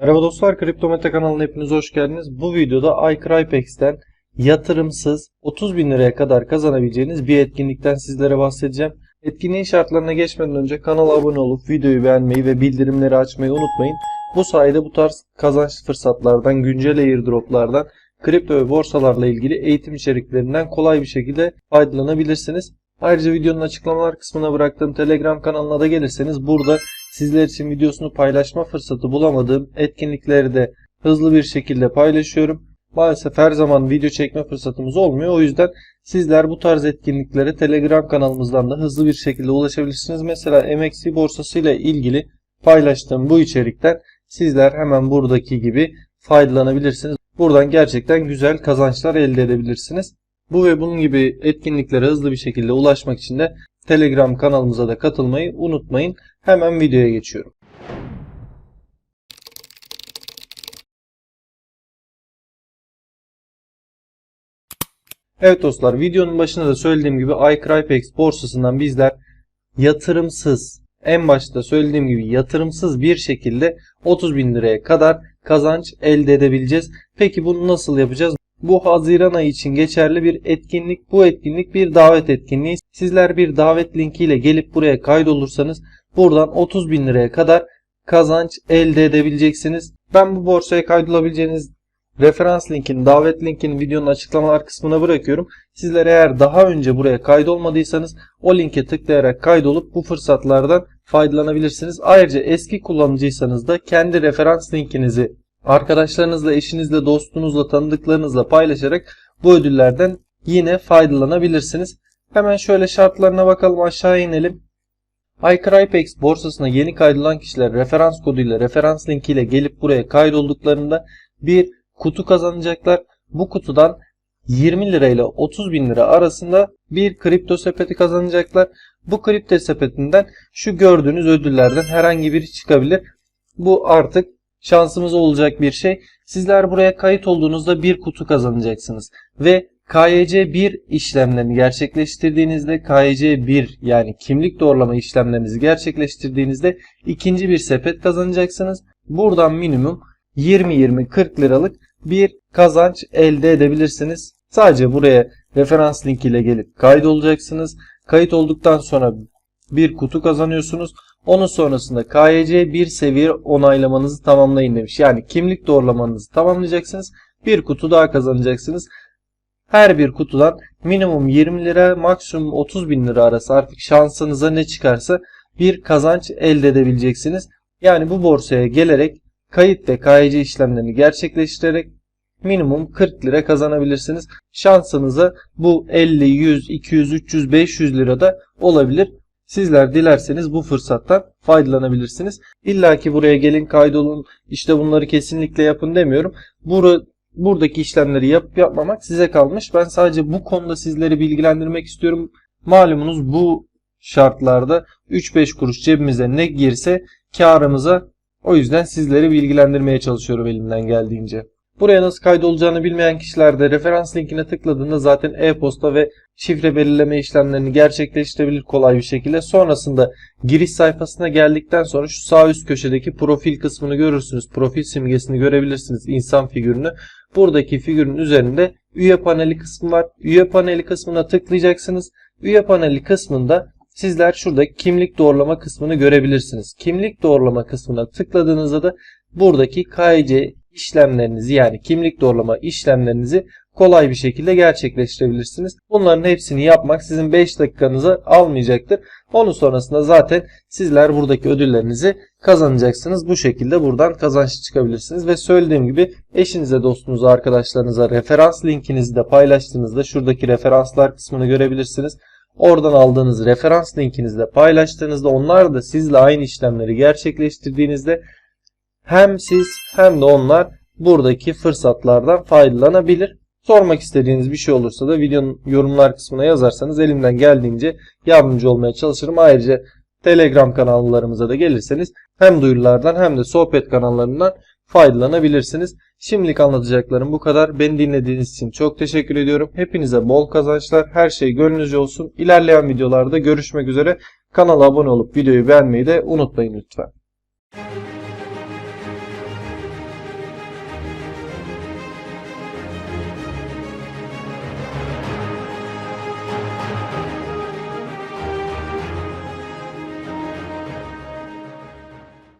Merhaba dostlar, Kripto Meta kanalına hepiniz hoş geldiniz. Bu videoda iCrypex'ten yatırımsız 30 bin liraya kadar kazanabileceğiniz bir etkinlikten sizlere bahsedeceğim. Etkinliğin şartlarına geçmeden önce kanala abone olup videoyu beğenmeyi ve bildirimleri açmayı unutmayın. Bu sayede bu tarz kazanç fırsatlardan, güncel airdroplardan, kripto ve borsalarla ilgili eğitim içeriklerinden kolay bir şekilde faydalanabilirsiniz. Ayrıca videonun açıklamalar kısmına bıraktığım Telegram kanalına da gelirseniz burada sizler için videosunu paylaşma fırsatı bulamadığım etkinlikleri de hızlı bir şekilde paylaşıyorum. Maalesef her zaman video çekme fırsatımız olmuyor. O yüzden sizler bu tarz etkinliklere Telegram kanalımızdan da hızlı bir şekilde ulaşabilirsiniz. Mesela MXC borsası ile ilgili paylaştığım bu içerikten sizler hemen buradaki gibi faydalanabilirsiniz. Buradan gerçekten güzel kazançlar elde edebilirsiniz. Bu ve bunun gibi etkinliklere hızlı bir şekilde ulaşmak için de Telegram kanalımıza da katılmayı unutmayın. Hemen videoya geçiyorum. Evet dostlar videonun başında da söylediğim gibi iCrypex borsasından bizler yatırımsız en başta söylediğim gibi yatırımsız bir şekilde 30 bin liraya kadar kazanç elde edebileceğiz. Peki bunu nasıl yapacağız? Bu Haziran ayı için geçerli bir etkinlik. Bu etkinlik bir davet etkinliği. Sizler bir davet linkiyle gelip buraya kaydolursanız buradan 30 bin liraya kadar kazanç elde edebileceksiniz. Ben bu borsaya kaydolabileceğiniz referans linkini, davet linkini videonun açıklamalar kısmına bırakıyorum. Sizler eğer daha önce buraya kaydolmadıysanız o linke tıklayarak kaydolup bu fırsatlardan faydalanabilirsiniz. Ayrıca eski kullanıcıysanız da kendi referans linkinizi arkadaşlarınızla, eşinizle, dostunuzla, tanıdıklarınızla paylaşarak bu ödüllerden yine faydalanabilirsiniz. Hemen şöyle şartlarına bakalım aşağı inelim. iCrypex borsasına yeni kaydolan kişiler referans koduyla, referans linkiyle gelip buraya kaydolduklarında bir kutu kazanacaklar. Bu kutudan 20 lira ile 30 bin lira arasında bir kripto sepeti kazanacaklar. Bu kripto sepetinden şu gördüğünüz ödüllerden herhangi biri çıkabilir. Bu artık şansımız olacak bir şey. Sizler buraya kayıt olduğunuzda bir kutu kazanacaksınız. Ve KYC 1 işlemlerini gerçekleştirdiğinizde KYC 1 yani kimlik doğrulama işlemlerinizi gerçekleştirdiğinizde ikinci bir sepet kazanacaksınız. Buradan minimum 20-20-40 liralık bir kazanç elde edebilirsiniz. Sadece buraya referans link ile gelip kaydolacaksınız. Kayıt olduktan sonra bir kutu kazanıyorsunuz. Onun sonrasında KYC 1 seviye onaylamanızı tamamlayın demiş. Yani kimlik doğrulamanızı tamamlayacaksınız. Bir kutu daha kazanacaksınız. Her bir kutudan minimum 20 lira maksimum 30 bin lira arası artık şansınıza ne çıkarsa bir kazanç elde edebileceksiniz. Yani bu borsaya gelerek kayıt ve KYC işlemlerini gerçekleştirerek minimum 40 lira kazanabilirsiniz. Şansınıza bu 50, 100, 200, 300, 500 lira da olabilir. Sizler dilerseniz bu fırsattan faydalanabilirsiniz. İlla ki buraya gelin kaydolun işte bunları kesinlikle yapın demiyorum. Bur buradaki işlemleri yapıp yapmamak size kalmış. Ben sadece bu konuda sizleri bilgilendirmek istiyorum. Malumunuz bu şartlarda 3-5 kuruş cebimize ne girse karımıza o yüzden sizleri bilgilendirmeye çalışıyorum elimden geldiğince. Buraya nasıl kaydolacağını bilmeyen kişiler de referans linkine tıkladığında zaten e-posta ve şifre belirleme işlemlerini gerçekleştirebilir kolay bir şekilde. Sonrasında giriş sayfasına geldikten sonra şu sağ üst köşedeki profil kısmını görürsünüz. Profil simgesini görebilirsiniz insan figürünü. Buradaki figürün üzerinde üye paneli kısmı var. Üye paneli kısmına tıklayacaksınız. Üye paneli kısmında sizler şurada kimlik doğrulama kısmını görebilirsiniz. Kimlik doğrulama kısmına tıkladığınızda da buradaki KYC işlemlerinizi yani kimlik doğrulama işlemlerinizi kolay bir şekilde gerçekleştirebilirsiniz. Bunların hepsini yapmak sizin 5 dakikanızı almayacaktır. Onun sonrasında zaten sizler buradaki ödüllerinizi kazanacaksınız. Bu şekilde buradan kazanç çıkabilirsiniz. Ve söylediğim gibi eşinize, dostunuza, arkadaşlarınıza referans linkinizi de paylaştığınızda şuradaki referanslar kısmını görebilirsiniz. Oradan aldığınız referans linkinizi de paylaştığınızda onlar da sizle aynı işlemleri gerçekleştirdiğinizde hem siz hem de onlar buradaki fırsatlardan faydalanabilir. Sormak istediğiniz bir şey olursa da videonun yorumlar kısmına yazarsanız elimden geldiğince yardımcı olmaya çalışırım. Ayrıca Telegram kanallarımıza da gelirseniz hem duyurulardan hem de sohbet kanallarından faydalanabilirsiniz. Şimdilik anlatacaklarım bu kadar. Beni dinlediğiniz için çok teşekkür ediyorum. Hepinize bol kazançlar. Her şey gönlünüzce olsun. İlerleyen videolarda görüşmek üzere. Kanala abone olup videoyu beğenmeyi de unutmayın lütfen.